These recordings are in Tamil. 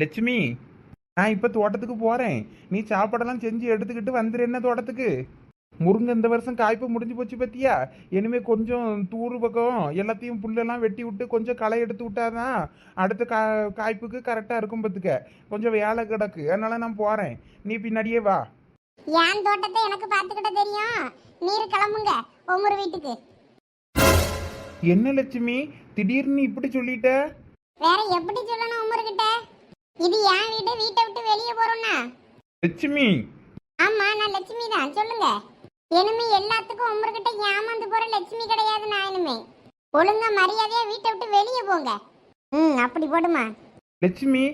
லட்சுமி நான் இப்போ தோட்டத்துக்கு போகிறேன் நீ சாப்பாடெல்லாம் செஞ்சு எடுத்துக்கிட்டு வந்துரு என்ன தோட்டத்துக்கு? முருங்கை இந்த வருஷம் காய்ப்பு முடிஞ்சு போச்சு பத்தியா? இனிமே கொஞ்சம் தூர் பக்கம் எல்லாத்தையும் புல்லெல்லாம் வெட்டி விட்டு கொஞ்சம் களை எடுத்து விட்டாதான் அடுத்த கா காய்ப்புக்கு கரெக்டாக இருக்கும் பத்துக்க. கொஞ்சம் வேலை கிடக்கு. அதனால நான் போகிறேன் நீ பின்னாடியே வா. என் தோட்டத்தை எனக்கு பார்த்துக்கிட்ட தெரியும். நீர் கிளம்புங்க. ஒவ்வொரு வீட்டுக்கு. என்ன லட்சுமி? திடீர்னு இப்படி சொல்லிட்ட? வேற எப்படி சொல்லணும் உமர்கிட்ட? இது என் வீடு வீட்டை விட்டு வெளியே போறோம்னா? லட்சுமி. ஆமா நான் லட்சுமி தான். சொல்லுங்க. இனிமே எல்லாத்துக்கும் உமர்கிட்ட ஏமாந்து போற லட்சுமி கிடையாது நான் இனிமே. ஒழுங்கா மரியாதையா வீட்டை விட்டு வெளியே போங்க. ம் அப்படி போடுமா? லட்சுமி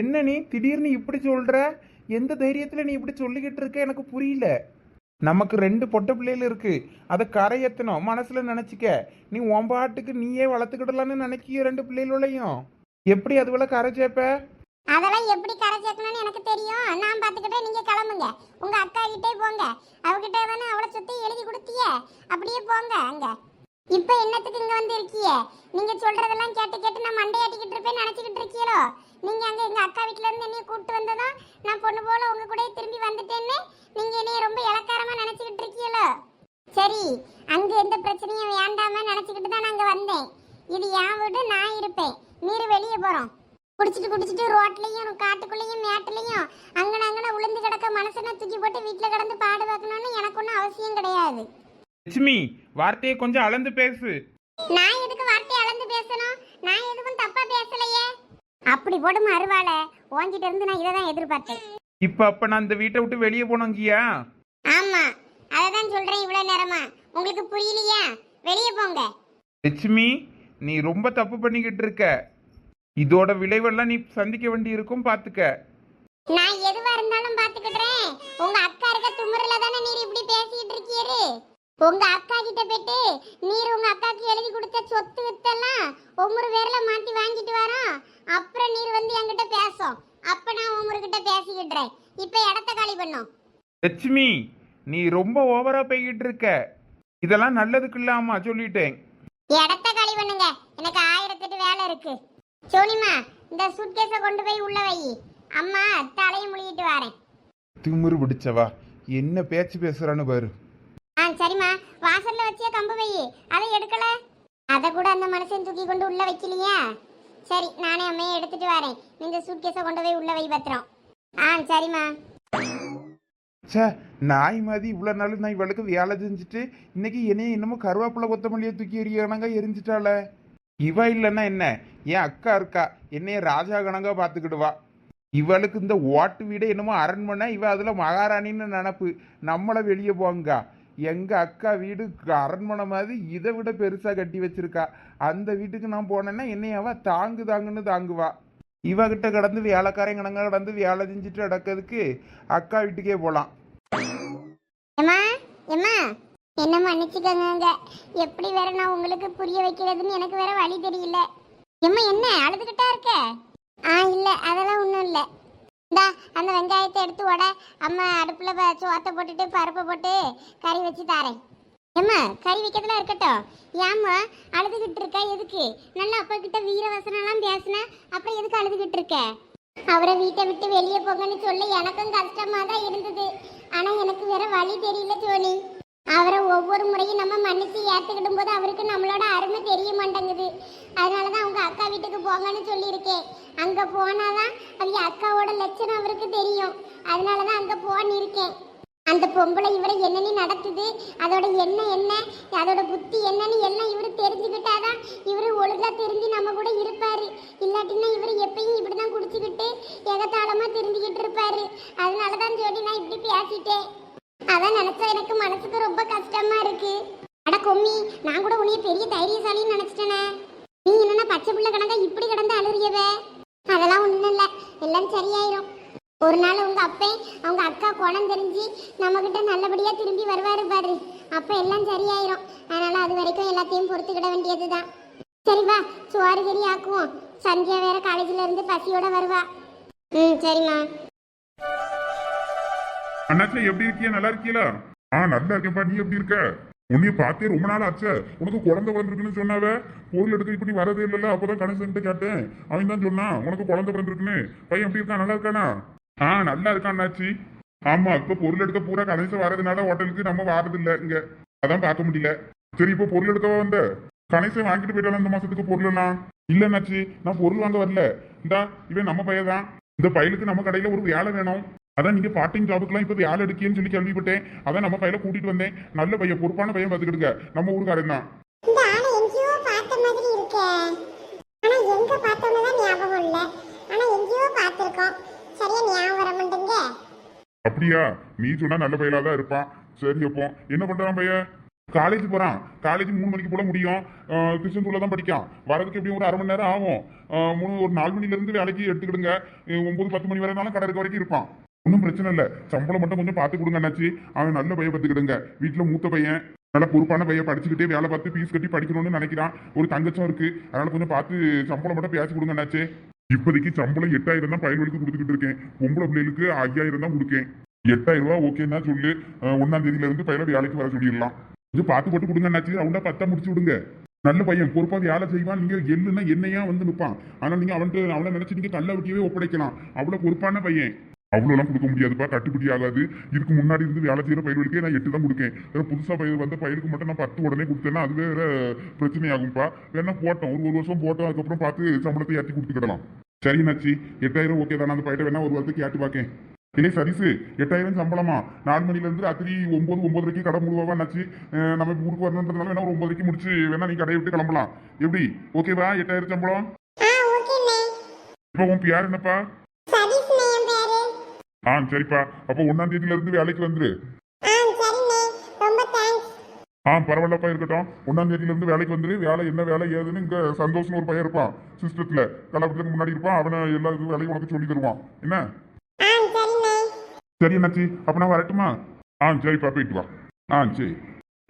என்ன நீ திடீர்னு இப்படி சொல்ற? எந்த தைரியத்துல நீ இப்படி சொல்லிக்கிட்டு இருக்க? எனக்கு புரியல. நமக்கு ரெண்டு பொட்டை பிள்ளைகள் இருக்கு. அதை கரையேத்தணும். மனசுல நினைச்சுக்க. நீ உன் பாட்டுக்கு நீயே வளர்த்துக்கிடலான்னு நினைக்கிய ரெண்டு பிள்ளைகளையும்? எப்படி அதுவளை கரை சேர்ப்ப அதெல்லாம் எப்படி கரை சேர்க்கணும்னு எனக்கு தெரியும். நான் பார்த்துக்கிட்டே நீங்கள் கிளம்புங்க. உங்கள் அக்கா கிட்டே போங்க. அவகிட்ட தானே அவளை சுத்தி எழுதி கொடுத்திய. அப்படியே போங்க அங்கே. இப்போ என்னத்துக்கு இங்கே வந்து இருக்கிய நீங்கள் சொல்கிறதெல்லாம் கேட்டு கேட்டு நான் மண்டையாட்டிக்கிட்டு இருப்பேன் நினச்சிக்கிட்டு இருக்கீங்களோ? நீங்கள் அங்கே எங்கள் அக்கா வீட்டிலேருந்து என்னையை என்னைய கூப்பிட்டு வந்ததும் நான் பொண்ணு போல் உங்கள் கூட திரும்பி வந்துட்டேன்னு நீங்கள் என்னைய ரொம்ப இலக்காரமாக நினச்சிக்கிட்டு இருக்கீங்களோ? சரி அங்கே எந்த பிரச்சனையும் வேண்டாமல் நினச்சிக்கிட்டு தான் நான் அங்கே வந்தேன். இது என் வீடு நான் இருப்பேன். நீர் வெளியே போகிறோம் குடிச்சிட்டு குடிச்சிட்டு ரோட்லயும் காட்டுக்குள்ளேயும் மேட்டுலயும் அங்கன அங்கன உளுந்து கிடக்க மனசனை தூக்கி போட்டு வீட்டுல கிடந்து பாடு வைக்கணும்னு எனக்கு ஒன்றும் அவசியம் கிடையாது. லட்சுமி வார்த்தையை கொஞ்சம் அளந்து பேசு. நான் எதுக்கு வார்த்தை அளந்து பேசணும்? நான் எதுக்கும் தப்பா பேசலையே. அப்படி போடும் அருவாள? ஓங்கிட்ட இருந்து நான் இதை தான் எதிர்பார்த்தேன். இப்ப அப்ப நான் இந்த வீட்டை விட்டு வெளியே போனோங்கியா? ஆமா அதை தான் சொல்றேன் இவ்வளவு நேரமா. உங்களுக்கு புரியலையா? வெளியே போங்க. லட்சுமி நீ ரொம்ப தப்பு பண்ணிக்கிட்டு இருக்க. இதோட விளைவெல்லாம் நீ சந்திக்க வேண்டி இருக்கும் பாத்துக்க. நான் எதுவா இருந்தாலும் பாத்துக்கிடுறேன். உங்க அக்கா இருக்க துமுறல தானே நீர் இப்படி பேசிட்டு இருக்கீரு? உங்க அக்கா கிட்ட போயிட்டு நீர் உங்க அக்காக்கு எழுதி கொடுத்த சொத்து வித்தெல்லாம் ஒவ்வொரு பேர்ல மாத்தி வாங்கிட்டு வரோம் அப்புறம் நீர் வந்து என்கிட்ட பேசும். அப்ப நான் ஒவ்வொரு கிட்ட பேசிக்கிடுறேன். இப்ப இடத்த காலி பண்ணும் லட்சுமி நீ ரொம்ப ஓவரா போய்கிட்டு இருக்க. இதெல்லாம் நல்லதுக்கு இல்லாமா சொல்லிட்டேன். இடத்த காலி பண்ணுங்க. எனக்கு ஆயிரத்தெட்டு வேலை இருக்கு. சோனிமா இந்த சூட்கேஸ கொண்டு போய் உள்ள வை. அம்மா தலையை முழுகிட்டு வரேன். திமிரு பிடிச்சவா? என்ன பேச்சு பேசுறான்னு பாரு. ஆ சரிம்மா. வாசல்ல வச்சே கம்பு வை. அதை எடுக்கல? அதை கூட அந்த மனுஷன் தூக்கி கொண்டு உள்ள வைக்கலையா? சரி நானே அம்மையை எடுத்துட்டு வரேன். இந்த சூட்கேஸை கொண்டு போய் உள்ள வை பத்திரம். ஆ சரிம்மா. ச்சே நாய் மாதிரி இவ்வளோ நாள் நான் இவளுக்கு வேலை செஞ்சுட்டு இன்னைக்கு என்னைய என்னமோ கருவேப்பிலை கொத்தமல்லியை தூக்கி எறியணங்க எரிஞ்சிட்டாள. இவ இல்லைன்னா என்ன? என் அக்கா இருக்கா? என்னைய ராஜா கணங்கா பார்த்துக்கிடுவா. இவளுக்கு இந்த ஓட்டு வீடு என்னமோ அரண்மனை இவ அதில் மகாராணின்னு நினப்பு. நம்மளை வெளியே போங்கா. எங்கள் அக்கா வீடு அரண்மனை மாதிரி இதை விட பெருசாக கட்டி வச்சிருக்கா. அந்த வீட்டுக்கு நான் போனேன்னா என்னைய அவள் தாங்கு தாங்குன்னு தாங்குவா. இவகிட்ட கடந்து வேலைக்காரன் கணங்க கடந்து வேலை செஞ்சுட்டு நடக்கிறதுக்கு அக்கா வீட்டுக்கே போகலாம் என்ன மன்னிச்சுக்கோங்க. எப்படி வேற நான் உங்களுக்கு புரிய வைக்கிறதுன்னு எனக்கு வேற வழி தெரியல. எம்மா என்ன? அழுதுகிட்டா இருக்க? ஆ இல்ல. அதெல்லாம் ஒன்றும் இல்லை. இந்தா அந்த வெங்காயத்தை எடுத்து உட அம்மா அடுப்புல சோத்தை போட்டுட்டு பருப்பை போட்டு கறி வச்சு தாரேன். எம்மா கறி வைக்கிறதுலாம் இருக்கட்டும். ஏம்மா அழுதுகிட்டு இருக்க? எதுக்கு? நல்லா அப்பா கிட்ட வீரவசனம்லாம் பேசின அப்புறம் எதுக்கு அழுதுகிட்டு இருக்க? அவரை வீட்டை விட்டு வெளியே போங்கன்னு சொல்லி எனக்கும் கஷ்டமா தான் இருந்தது. ஆனா எனக்கு வேற வழி தெரியல சோனி. அவரை ஒவ்வொரு முறையும் நம்ம மன்னிச்சு ஏற்றுக்கிடும் போது அவருக்கு நம்மளோட அருமை தெரிய மாட்டேங்குது. அதனால தான் அவங்க அக்கா வீட்டுக்கு போங்கன்னு சொல்லியிருக்கேன். அந்த போனால் தான் அவங்க அக்காவோட லட்சணம் அவருக்கு தெரியும். அதனால தான் அங்கே இருக்கேன். அந்த பொம்பளை இவரை என்னன்னு நடத்துது? அதோட என்ன என்ன? அதோட புத்தி என்னன்னு எல்லாம் இவரு தெரிஞ்சுக்கிட்டாதான் இவரு ஒழுங்கா தெரிஞ்சு நம்ம கூட இருப்பாரு. இல்லாட்டினா இவரு எப்பயும் இப்படிதான் குடிச்சுக்கிட்டு எகத்தாளமா தெரிஞ்சுக்கிட்டு இருப்பாரு. அதனாலதான் சொல்லி நான் இப்படி பேசிட்டேன். அதான் நினைச்சா எனக்கு மனசுக்கு ரொம்ப கஷ்டமா இருக்கு. அட கொம்மி நான் கூட உன்னைய பெரிய தைரியசாலின்னு நினைச்சிட்டேனே. நீ என்னன்னா பச்சை பிள்ளை கணக்கா இப்படி கிடந்து அழுறியவ அதெல்லாம் ஒண்ணும் இல்ல. எல்லாம் சரியாயிரும். ஒரு நாள் உங்க அப்பே அவங்க அக்கா குணம் தெரிஞ்சு நம்ம கிட்ட நல்லபடியா திரும்பி வருவாரு பாரு. அப்ப எல்லாம் சரியாயிரும். அதனால அது வரைக்கும் எல்லாத்தையும் பொறுத்துக்கிட வேண்டியதுதான். சரி வா சோறு கறி ஆக்குவோம். சந்தியா வேற காலேஜ்ல இருந்து பசியோட வருவா. ம் சரிம்மா. அண்ணாச்சி எப்படி இருக்கியா? நல்லா இருக்கீங்களா ஆ நல்லா இருக்கேன்ப்பா நீ எப்படி இருக்க? உன்னைய பார்த்தே ரொம்ப நாள் ஆச்சு. உனக்கு குழந்தை வந்திருக்குன்னு சொன்னாவ? பொருள் எடுக்க இப்படி வரதே இல்லைல்ல? அப்போதான் கணேசன்ட்டு கேட்டேன். அவன் தான் சொன்னான் உனக்கு குழந்தை பிறந்திருக்குன்னு. பையன் எப்படி இருக்கான்? நல்லா இருக்கானா? ஆ நல்லா இருக்கான் அண்ணாச்சி. ஆமா இப்ப பொருள் எடுக்க பூரா கணேசன் வரதுனால ஹோட்டலுக்கு நம்ம வாரது இங்க. அதான் பார்க்க முடியல. சரி இப்ப பொருள் எடுக்கவா வந்த? கணேசன் வாங்கிட்டு போயிட்டாலும் இந்த மாசத்துக்கு பொருள் எல்லாம் இல்ல அண்ணாச்சி நான் பொருள் வாங்க வரல. இந்தா இவன் நம்ம பையன் தான் இந்த பையலுக்கு நம்ம கடையில ஒரு வேலை வேணும். அதான் நீங்க பார்ட் டைம் ஜாபுக்குலாம் இப்ப வேலை எடுக்கேன்னு சொல்லி கேள்விப்பட்டேன். அதான் நம்ம பையல கூட்டிட்டு வந்தேன். நல்ல பையன் பொறுப்பான பையன் பார்த்துக்கிடுங்க நம்ம ஊருக்காரன் தான். அப்படியா? நீ சொன்னா நல்ல பையலா தான் இருப்பான். சரி அப்போ என்ன பண்றான் பையன் காலேஜ் போறான். காலேஜ் மூணு மணிக்கு போல முடியும். திருச்செந்தூர்ல தான் படிக்கான். வரதுக்கு எப்படியும் ஒரு அரை மணி நேரம் ஆகும். மூணு ஒரு நாலு மணில இருந்து வேலைக்கு எடுத்துக்கிடுங்க. அஹ் ஒன்பது பத்து மணி வரைனாலும் கடை இருக்க வரைக்கும் இருப்பான். ஒன்றும் பிரச்சனை இல்லை. சம்பளம் மட்டும் கொஞ்சம் பார்த்து கொடுங்க அண்ணாச்சி. அவன் நல்ல பையன் பார்த்துக்கிடுங்க. வீட்டில் மூத்த பையன். நல்ல பொறுப்பான பையன். படிச்சுக்கிட்டே வேலை பார்த்து ஃபீஸ் கட்டி படிக்கணும்னு நினைக்கிறான். ஒரு தங்கச்சும் இருக்கு. அதனால கொஞ்சம் பார்த்து சம்பளம் மட்டும் பேசி கொடுங்க அண்ணாச்சி. இப்போதைக்கு சம்பளம் எட்டாயிரம் தான் பயன்களுக்கு கொடுத்துக்கிட்டு இருக்கேன். பொம்பளை பிள்ளைகளுக்கு ஐயாயிரம் தான் கொடுக்கேன். எட்டாயிரம் ரூபா ஓகேன்னா சொல்லு. ஒன்றாம் தேதியில இருந்து பையனை வேலைக்கு வர சொல்லிடலாம். கொஞ்சம் பார்த்து போட்டு கொடுங்க அண்ணாச்சி. ரவுண்டா பத்தா முடிச்சு விடுங்க. நல்ல பையன். பொறுப்பாக வேலை செய்வான். நீங்கள் எள்ளுன்னா என்னையா வந்து நிற்பான் ஆனால் நீங்கள் அவன்கிட்ட அவனை நினச்சி நீங்கள் தள்ள விட்டியவே ஒப்படைக்கலாம். அவ்வளோ பொறுப்பான பையன். அவ்வளோலாம் கொடுக்க முடியாதுப்பா கட்டுப்படி ஆகாது. இதுக்கு முன்னாடி இருந்து வேலை செய்யற பயிர்களுக்கே நான் எட்டு தான் கொடுக்கேன். வேற புதுசா பயிர் வந்த பயிருக்கு மட்டும் நான் பத்து உடனே கொடுத்தேன்னா அது வேற பிரச்சனை ஆகும்ப்பா வேணா போட்டோம். ஒரு ஒரு வருஷம் போட்டோம் அதுக்கப்புறம் பார்த்து சம்பளத்தை ஏற்றி கொடுத்துக்கிடலாம் சரி நச்சி எட்டாயிரம் ஓகே தானே. அந்த பயிரை வேணா ஒரு வாரத்துக்கு ஏற்றி பார்க்கேன் இல்லை சரிசு எட்டாயிரம் சம்பளமா? நாலு மணில இருந்து ராத்திரி ஒன்பது ஒன்பதரைக்கு கடை முழுவா நச்சு நம்ம ஊருக்கு வரணுன்றதுனால வேணா ஒரு ஒன்பதரைக்கு முடிச்சு வேணா நீ கடையை விட்டு கிளம்பலாம். எப்படி? ஓகேவா எட்டாயிரம் சம்பளம்? இப்போ உன் பேர் என்னப்பா? ஆ சரிப்பா. அப்போ ஒன்னாம் தேதியில இருந்து வேலைக்கு வந்துரு. ஆ பரவாயில்லப்பா இருக்கட்டும். ஒன்னாம் தேதியில இருந்து வேலைக்கு வந்துரு. வேலை என்ன வேலை ஏதுன்னு இங்க சந்தோஷம் ஒரு பையன் இருப்பான் சிஸ்டத்துல. கலப்படத்துக்கு முன்னாடி இருப்பான் அவனை எல்லா இது வேலையும் உனக்கு சொல்லி தருவான். என்ன? சரி என்னாச்சு? அப்ப நான் வரட்டுமா? ஆ சரிப்பா போயிட்டு வா. ஆ சரி.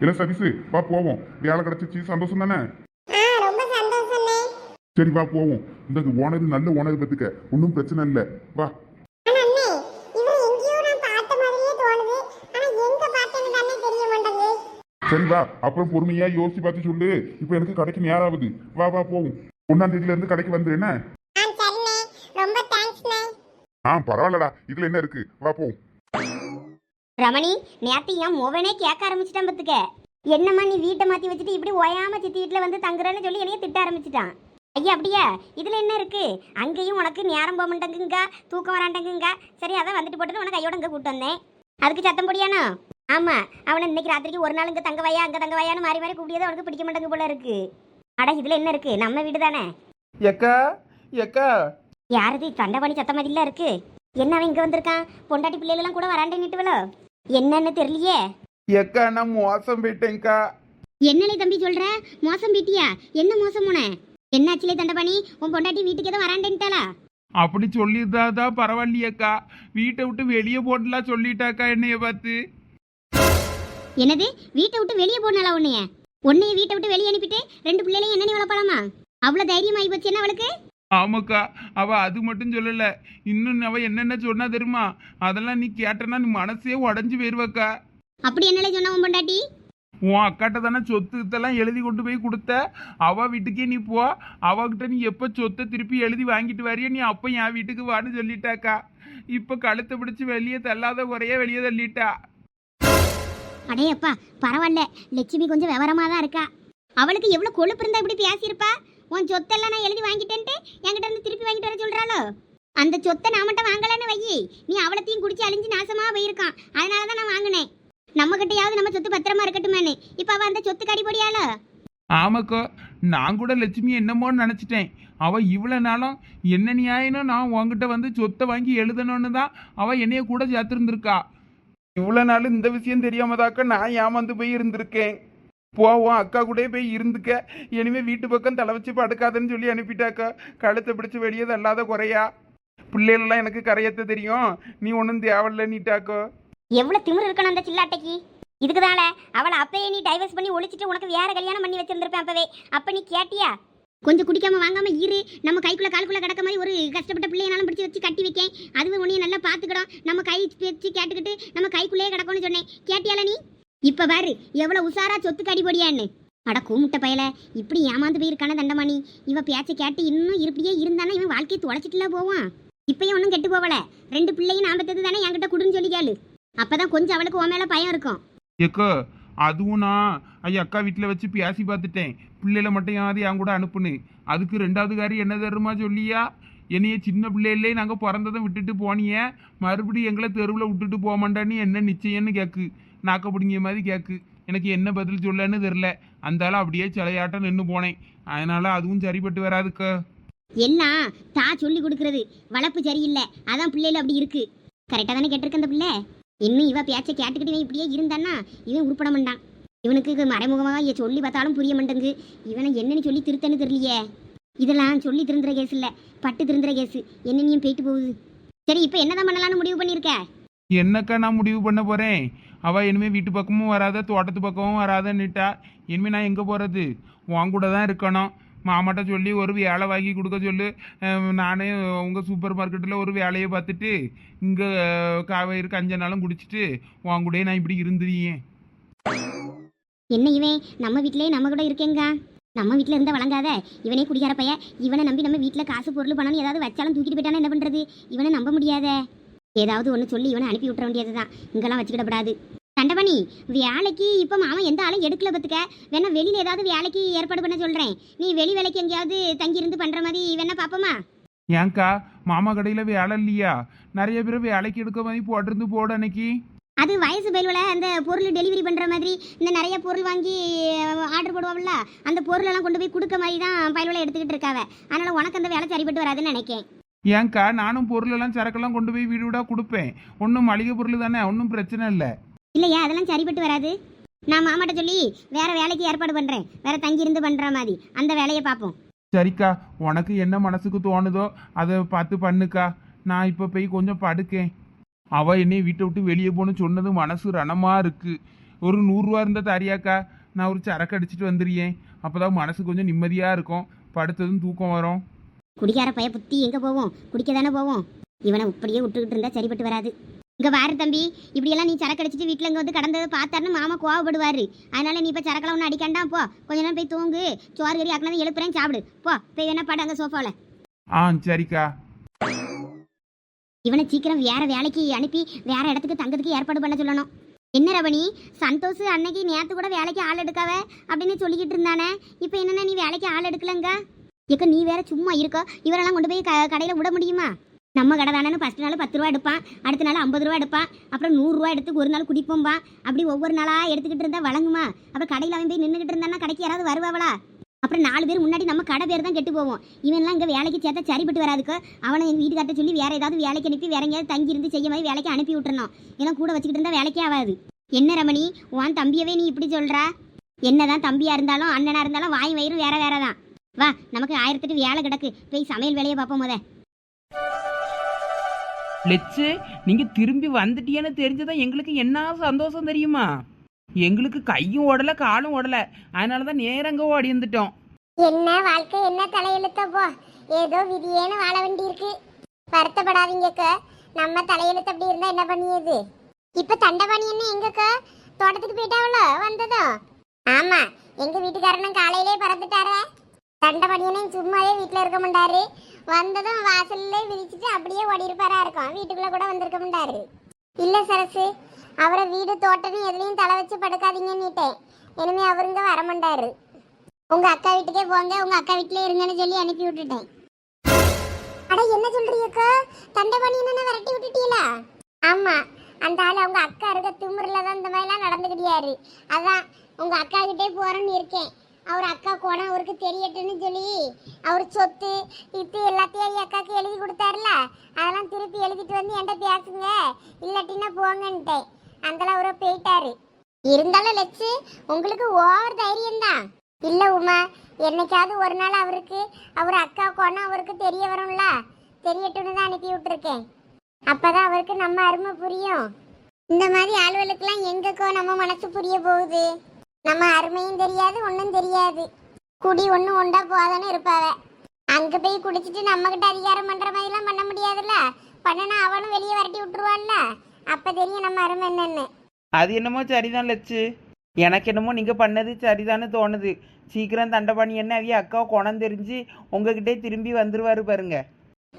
இல்ல சதீஷு வா போவோம். வேலை கிடைச்சிச்சு. சந்தோஷம் தானே? சரி வா போவோம். இந்த ஓனர் நல்ல ஓனர் பத்துக்க ஒன்றும் பிரச்சனை இல்லை. வா ஆனா அண்ணே இவன் எங்கேயோ நான் பார்த்த மாதிரியே தோணுது ஆனா எங்க பார்த்தேன்னு தானே தெரிய மாட்டேங்குது சரி வா அப்புறம் பொறுமையா யோசிச்சு பார்த்து சொல்லு. இப்போ எனக்கு கடைக்கு நேரம் ஆகுது வா வா போவோம் ஒன்னாம் தேதியில இருந்து கடைக்கு வந்துரு என்ன? ஆ பரவாயில்லடா. இதுல என்ன இருக்கு? வா போ. ரமணி நேத்து என் முவனே கேட்க ஆரம்பிச்சிட்டான் பத்துக்க என்னம்மா நீ வீட்டை மாத்தி வச்சுட்டு இப்படி ஓயாம சித்தி வீட்டுல வந்து தங்குறேன்னு சொல்லி என்னைய திட்ட ஆரம்பிச்சிட்டான். ஐயா அப்படியா? இதுல என்ன இருக்கு? அங்கேயும் உனக்கு நேரம் போக மாட்டேங்குங்க தூக்கம் வராண்டங்குங்க சரி அதான் வந்துட்டு போட்டு உனக்கு கையோட இங்க கூட்டு வந்தேன். அதுக்கு சத்தம் போடியானோ? ஆமா அவனை இன்னைக்கு ராத்திரிக்கு ஒரு நாள் இங்க தங்க வையா அங்க தங்க வையான்னு மாறி மாறி கூப்பிடியது அவனுக்கு பிடிக்க மாட்டேங்க போல இருக்கு. அட இதுல என்ன இருக்கு? நம்ம வீடு தானே? எக்கா எக்கா. யாரது? தண்டபாணி சத்த மாதிரிலாம் இருக்கு. என்ன அவன் இங்க வந்திருக்கான்? பொண்டாட்டி பிள்ளைகளெல்லாம் கூட வராண்டே நிட்டுவளோ? என்னன்னு தெரியலையே. எக்கா நான் மோசம் போயிட்டேன்க்கா. என்னலே தம்பி சொல்ற? மோசம் பீட்டியா என்ன மோசம் உன? என்னாச்சுலே தண்டபாணி? உன் பொண்டாட்டி வீட்டுக்கு எதுவும் வராண்டேன்ட்டாளா? அப்படி சொல்லியிருந்தாதான் பரவாயில்லையக்கா. வீட்டை விட்டு வெளியே போடலாம் சொல்லிட்டாக்கா என்னைய பார்த்து. என்னது? வீட்டை விட்டு வெளியே போனாளா உன்னைய? உன்னைய வீட்டை விட்டு வெளியே அனுப்பிட்டு ரெண்டு பிள்ளைகளையும் என்ன நீ வளர்ப்பலாமா அவ்வளவு தைரியமாயி போச்சு என்ன அவளுக்கு? ஆமாக்கா அவ அது மட்டும் சொல்லல. இன்னும் அவ என்னென்ன சொன்னா தெரியுமா? அதெல்லாம் நீ கேட்டனா நீ மனசே உடஞ்சு போயிருவக்கா. அப்படி என்னலே சொன்ன உன் பொண்டாட்டி? உன் அக்காட்ட தானே சொத்து இதெல்லாம் எழுதி கொண்டு போய் கொடுத்த. அவ வீட்டுக்கே நீ போ. அவகிட்ட நீ எப்போ சொத்தை திருப்பி எழுதி வாங்கிட்டு வரையோ? நீ அப்போ என் வீட்டுக்கு வான்னு சொல்லிட்டாக்கா. இப்போ கழுத்தை பிடிச்சி வெளியே தள்ளாத குறைய வெளியே தள்ளிட்டா. அடையப்பா பரவாயில்ல. லட்சுமி கொஞ்சம் விவரமாக தான் இருக்கா. அவளுக்கு எவ்வளோ கொழுப்பு இருந்தா இப்படி பேசியிருப்பா? உன் சொத்தெல்லாம் நான் எழுதி வாங்கிட்டேன்ட்டு என்கிட்ட இருந்து திருப்பி வாங்கிட்டு வர சொல்கிறாளோ அந்த சொத்தை நான் மட்டும் வாங்கலன்னு வையி நீ அவளத்தையும் குடிச்சு அழிஞ்சு நாசமாக போயிருக்கான். அதனால தான் நான் வாங்கினேன். நம்ம நம்ம சொத்து பத்திரமா இருக்கட்டுமேனு இப்போ அவள் அந்த சொத்து கடிபடியாளோ ஆமாக்கோ நான் கூட லட்சுமி என்னமோன்னு நினச்சிட்டேன். அவள் இவ்வளோ நாளும் என்ன நியாயம்னு நான் உன்கிட்ட வந்து சொத்தை வாங்கி எழுதணும்னு தான் அவள் என்னைய கூட சேர்த்துருந்துருக்கா. இவ்வளோ நாள் இந்த விஷயம் தெரியாமதாக்க நான் ஏமாந்து போய் இருந்திருக்கேன். போவோம் அக்கா கூட போய் இருந்துக்க. இனிமே வீட்டு பக்கம் தலை வச்சு படுக்காதன்னு சொல்லி அனுப்பிட்டாக்கா. கழுத்தை பிடிச்சி வெளியே தள்ளாத குறையா? பிள்ளைகளெல்லாம் எனக்கு கரையத்த தெரியும். நீ ஒன்றும் தேவையில்ல நீட்டாக்கோ எவ்வளவு திமிர் இருக்கணும் அந்த சில்லாட்டைக்கு? இதுக்குதானே? அவளை அப்பயே நீ டைவர்ஸ் பண்ணி ஒழிச்சிட்டு உனக்கு வேற கல்யாணம் பண்ணி வச்சிருந்திருப்பேன் அப்பவே. அப்ப நீ கேட்டியா? கொஞ்சம் குடிக்காம வாங்காம இரு. நம்ம கைக்குள்ள காலுக்குள்ள கிடக்க மாதிரி ஒரு கஷ்டப்பட்ட பிள்ளையனாலும் பிடிச்சி வச்சு கட்டி வைக்கேன். அதுவும் உன்னைய நல்லா பாத்துக்கிடும் நம்ம கை பேச்சு கேட்டுக்கிட்டு நம்ம கைக்குள்ளேயே கிடக்கும்னு சொன்னேன். கேட்டியால நீ? இப்ப பாரு எவ்வளவு உசாரா சொத்து கடிபடியான்னு அட கூமுட்ட பயல இப்படி ஏமாந்து போயிருக்கான தண்டமாணி இவ பேச்சை கேட்டு இன்னும் இப்படியே இருந்தானா இவன் வாழ்க்கையை தொலைச்சிட்டுல போவான்? இப்பயும் ஒன்றும் கெட்டு போவல. ரெண்டு பிள்ளையும் நான் பெற்றது தானே என்கிட்ட குடுன்னு சொல்லி கேளு அப்பதான் கொஞ்சம் அவளுக்கு உன் மேல பயம் இருக்கும். அதுவும் நான் ஐயா அக்கா வீட்டில் வச்சு பேசி பார்த்துட்டேன். பிள்ளைகளை மட்டும் யாரையும் என் கூட அனுப்புனு அதுக்கு ரெண்டாவது காரி என்ன தருமா சொல்லியா? என்னைய சின்ன பிள்ளையிலே நாங்கள் பிறந்ததை விட்டுட்டு போனியே. மறுபடியும் எங்களை தெருவில் விட்டுட்டு போக மாட்டான்னு என்ன நிச்சயம்னு கேட்கு நாக்க பிடிங்கிய மாதிரி கேட்கு எனக்கு என்ன பதில் சொல்லன்னு தெரில அந்தால அப்படியே சிலையாட்டம் நின்று போனேன். அதனால அதுவும் சரிப்பட்டு வராதுக்கா. எல்லாம் தா சொல்லி கொடுக்கறது. வளர்ப்பு சரியில்லை. அதான் பிள்ளைல அப்படி இருக்கு. கரெக்டாக தானே கேட்டிருக்க அந்த பிள்ளை? இன்னும் இவ பேச்சை கேட்டுக்கிட்டு இவன் இப்படியே இருந்தான்னா இவன் உருப்பட மாட்டான். இவனுக்கு மறைமுகமாக சொல்லி பார்த்தாலும் புரிய மாட்டேங்குது. இவனை என்னன்னு சொல்லி திருத்தன்னு தெரியலையே. இதெல்லாம் சொல்லி திருந்துற கேஸ் இல்லை. பட்டு திருந்துற கேஸ் என்னனையும் போயிட்டு போகுது. சரி இப்போ என்னதான் பண்ணலாம்னு முடிவு பண்ணியிருக்க? என்னக்கா நான் முடிவு பண்ண போகிறேன் அவள் இனிமேல் வீட்டு பக்கமும் வராத தோட்டத்து பக்கமும் வராதன்னுட்டா. இனிமேல் நான் எங்கே போகிறது உன் கூட தான் இருக்கணும். மாமாட்ட சொல்லி ஒரு வேலை வாங்கி கொடுக்க சொல்லு. நானே உங்கள் சூப்பர் மார்க்கெட்டில் ஒரு வேலையை பார்த்துட்டு இங்கே காவேரி கஞ்ச நாளும் குடிச்சிட்டு உன் கூடயே நான் இப்படி இருந்துருக்கேன். என்ன இவன்? நம்ம வீட்டிலேயே நம்ம கூட இருக்கேங்க. நம்ம வீட்டில் இருந்தால் வழங்காத. இவனே குடிகார பைய. இவனை நம்பி நம்ம வீட்டில் காசு பொருள் பணம் ஏதாவது வச்சாலும் தூக்கிட்டு போயிட்டானா என்ன பண்ணுறது இவனை நம்ப முடியாத. ஏதாவது ஒன்று சொல்லி இவனை அனுப்பி விட்டுற வேண்டியது தான் இங்கெல்லாம் வச்சுக்கிடப்படாது தண்டபணி வேலைக்கு இப்போ மாமன் எந்த ஆளும் எடுக்கல பத்துக்க. வேணா வெளியில் ஏதாவது வேலைக்கு ஏற்பாடு பண்ண சொல்கிறேன் நீ வெளி வேலைக்கு எங்கேயாவது தங்கியிருந்து பண்ணுற மாதிரி வேணா பார்ப்போமா ஏன்க்கா மாமா கடையில் வேலை இல்லையா? நிறைய பேர் வேலைக்கு எடுக்க மாதிரி போட்டிருந்து போட அன்னைக்கு. அது வயசு பயில்வல அந்த பொருள் டெலிவரி பண்ணுற மாதிரி இந்த நிறைய பொருள் வாங்கி ஆர்டர் போடுவோம்ல அந்த பொருளெல்லாம் கொண்டு போய் கொடுக்க மாதிரி தான் பயில்வலை எடுத்துக்கிட்டு இருக்காவ. அதனால் உனக்கு அந்த வேலை சரிப்பட்டு வராதுன்னு நினைக்கேன். ஏன்க்கா நானும் பொருளெல்லாம் சரக்கெல்லாம் கொண்டு போய் வீடு வீடாக கொடுப்பேன். ஒன்றும் மளிகை பொருள் தானே ஒன்றும் பிரச்சனை இல்லை. இல்லையா அதெல்லாம் சரிப்பட்டு வராது. நான் மாமாட்ட சொல்லி வேற வேலைக்கு ஏற்பாடு பண்ணுறேன் வேற தங்கியிருந்து பண்ணுற மாதிரி. அந்த வேலையை பார்ப்போம். சரிக்கா உனக்கு என்ன மனசுக்கு தோணுதோ அதை பார்த்து பண்ணுக்கா. நான் இப்போ போய் கொஞ்சம் படுக்கேன். அவ என்னை வீட்டை விட்டு வெளியே போகணும்னு சொன்னது மனசு ரணமா இருக்கு. ஒரு நூறுரூவா இருந்தால் தரியாக்கா நான் ஒரு சரக்கு அடிச்சிட்டு வந்துடுறேன் அப்போதான் மனசு கொஞ்சம் நிம்மதியாக இருக்கும். படுத்ததும் தூக்கம் வரும். குடிக்கார பைய புத்தி எங்கே போவோம்? குடிக்க தானே போவோம்? இவனை இப்படியே விட்டுக்கிட்டு இருந்தா சரிப்பட்டு வராது. இங்கே வாரு தம்பி இப்படியெல்லாம் நீ சரக்கு அடிச்சிட்டு வீட்டில் இங்கே வந்து கடந்ததை பார்த்தாருன்னு மாமா கோவப்படுவார். அதனால நீ இப்போ சரக்கெல்லாம் ஒன்றும் அடிக்காண்டாம் போ. கொஞ்ச நேரம் போய் தூங்கு. சோறு கறி ஆக்கினதை எழுப்புறேன் சாப்பிடு. போ போய் வேணா பாடு அங்கே சோஃபாவில் ஆ சரிக்கா. இவனை சீக்கிரம் வேற வேலைக்கு அனுப்பி வேற இடத்துக்கு தங்கத்துக்கு ஏற்பாடு பண்ண சொல்லணும். என்ன ரவணி சந்தோஷ் அன்னைக்கு நேற்று கூட வேலைக்கு ஆள் எடுக்காவ அப்படின்னு சொல்லிக்கிட்டு இருந்தானே. இப்போ என்னென்ன நீ வேலைக்கு ஆள் எடுக்கலங்க? ஏக்க நீ வேற சும்மா இருக்கோ. இவரெல்லாம் கொண்டு போய் க கடையில் விட முடியுமா? நம்ம கடை தானேன்னு ஃபஸ்ட் நாள் பத்து ரூபா எடுப்பான். அடுத்த நாள் ஐம்பது ரூபா எடுப்பான். அப்புறம் நூறுரூவா எடுத்து ஒரு நாள் குடிப்போம்பா அப்படி ஒவ்வொரு நாளாக எடுத்துக்கிட்டு இருந்தால் வழங்குமா? அப்புறம் கடையில் அவன் போய் நின்றுக்கிட்டு இருந்தானா கடைக்கு யாராவது வருவாவளா? அப்புறம் நாலு பேர் முன்னாடி நம்ம கடை பேர் தான் கெட்டு போவோம். இவன்லாம் இங்கே வேலைக்கு சேர்த்தா சரிப்பட்டு வராதுக்கு. அவனை எங்கள் வீட்டுக்கார்ட்ட சொல்லி வேற ஏதாவது வேலைக்கு அனுப்பி வேற எங்கேயாவது தங்கி இருந்து செய்ய மாதிரி வேலைக்கு அனுப்பி விட்டுறணும். ஏன்னா கூட வச்சுக்கிட்டு இருந்தால் வேலைக்கே ஆகாது என்ன ரமணி உன் தம்பியவே நீ இப்படி சொல்கிற என்னதான் தம்பியா இருந்தாலும் அண்ணனா இருந்தாலும் வாய் வயிறும் வேற வேற தான் வா நமக்கு ஆயிரத்தெட்டு வேலை கிடக்கு. போய் சமையல் வேலையை பார்ப்போம் முத. லெச்சு நீங்க திரும்பி வந்துட்டியான்னு தெரிஞ்சதான் எங்களுக்கு என்ன சந்தோஷம் தெரியுமா? எங்களுக்கு கையும் ஓடல காலும் ஓடல. அதனால தான் நேரங்க ஓடி இருந்துட்டோம். என்ன வாழ்க்கை என்ன தலையெழுத்த போ. ஏதோ விதியேன்னு வாழ வேண்டியிருக்கு. வருத்தப்படாதீங்கக்க நம்ம தலையெழுத்து அப்படி இருந்தா என்ன பண்ணியது? இப்ப தண்டபாணி என்ன எங்கக்க தோட்டத்துக்கு போயிட்டாவளோ வந்ததும் ஆமா எங்க வீட்டுக்காரனும் காலையிலே பறந்துட்டாரு. தண்டபாணியனையும் சும்மாவே வீட்டுல இருக்க மாட்டாரு. வந்ததும் வாசல்ல விரிச்சிட்டு அப்படியே ஓடி இருப்பாரா இருக்கும். வீட்டுக்குள்ள கூட வந்திருக்க மாட்டாரு. இல்ல சரசு அவரை வீடு தோட்டம்னு எதுலையும் தலை வச்சு படுக்காதீங்கன்னுட்டேன். இனிமே அவருங்க வரமாட்டாரு உங்க அக்கா வீட்டுக்கே போங்க உங்க அக்கா வீட்டிலே இருங்கன்னு சொல்லி அனுப்பி விட்டுட்டேன். அட என்ன சொல்றீங்கக்கா தண்டபாணி என்ன விரட்டி விட்டுட்டீங்களா ஆமா அந்த ஆள் அவங்க அக்கா இருக்க திமுறில் தான் இந்த மாதிரிலாம் நடந்துக்கிட்டியாரு. அதான் உங்க அக்கா கிட்டே போறேன்னு இருக்கேன். அவர் அக்கா கோணம் அவருக்கு தெரியட்டுன்னு சொல்லி அவர் சொத்து இத்து எல்லாத்தையும் அக்காவுக்கு எழுதி கொடுத்தாருல? அதெல்லாம் திருப்பி எழுதிட்டு வந்து என்கிட்ட பேசுங்க. இல்லாட்டின்னா போங்கன்ட்டேன். அந்தளவு அவரை போயிட்டாரு. இருந்தாலும் லட்சு உங்களுக்கு ஓவர் தைரியம் தான் இல்ல உமா என்னைக்காவது ஒரு நாள் அவருக்கு அவர் அக்கா கொண்ணா அவருக்கு தெரிய வரும்ல? தெரியட்டும்னு தான் அனுப்பி விட்டுருக்கேன். அப்பதான் அவருக்கு நம்ம அருமை புரியும். இந்த மாதிரி ஆளுகளுக்கெல்லாம் எங்கக்கோ நம்ம மனசு புரிய போகுது. நம்ம அருமையும் தெரியாது ஒன்றும் தெரியாது. குடி ஒன்று உண்டா போதான்னு இருப்பாவ. அங்க போய் குடிச்சிட்டு நம்மக்கிட்ட அதிகாரம் பண்ற மாதிரிலாம் பண்ண முடியாதுல்ல? பண்ணனா அவனும் வெளியே வரட்டி விட்டுருவான்ல அப்ப தெரியும் நம்ம அருமை என்னன்னு. அது என்னமோ சரிதான் லட்சு. எனக்கு என்னமோ நீங்கள் பண்ணது சரிதான்னு தோணுது. சீக்கிரம் தண்டபாணி என்ன அவிய அக்காவை குணம் தெரிஞ்சு உங்ககிட்டே திரும்பி வந்துருவாரு பாருங்க.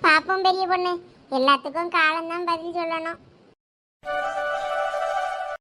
பாப்போம் பெரிய பொண்ணு. எல்லாத்துக்கும் காலம்தான் பதில் சொல்லணும்.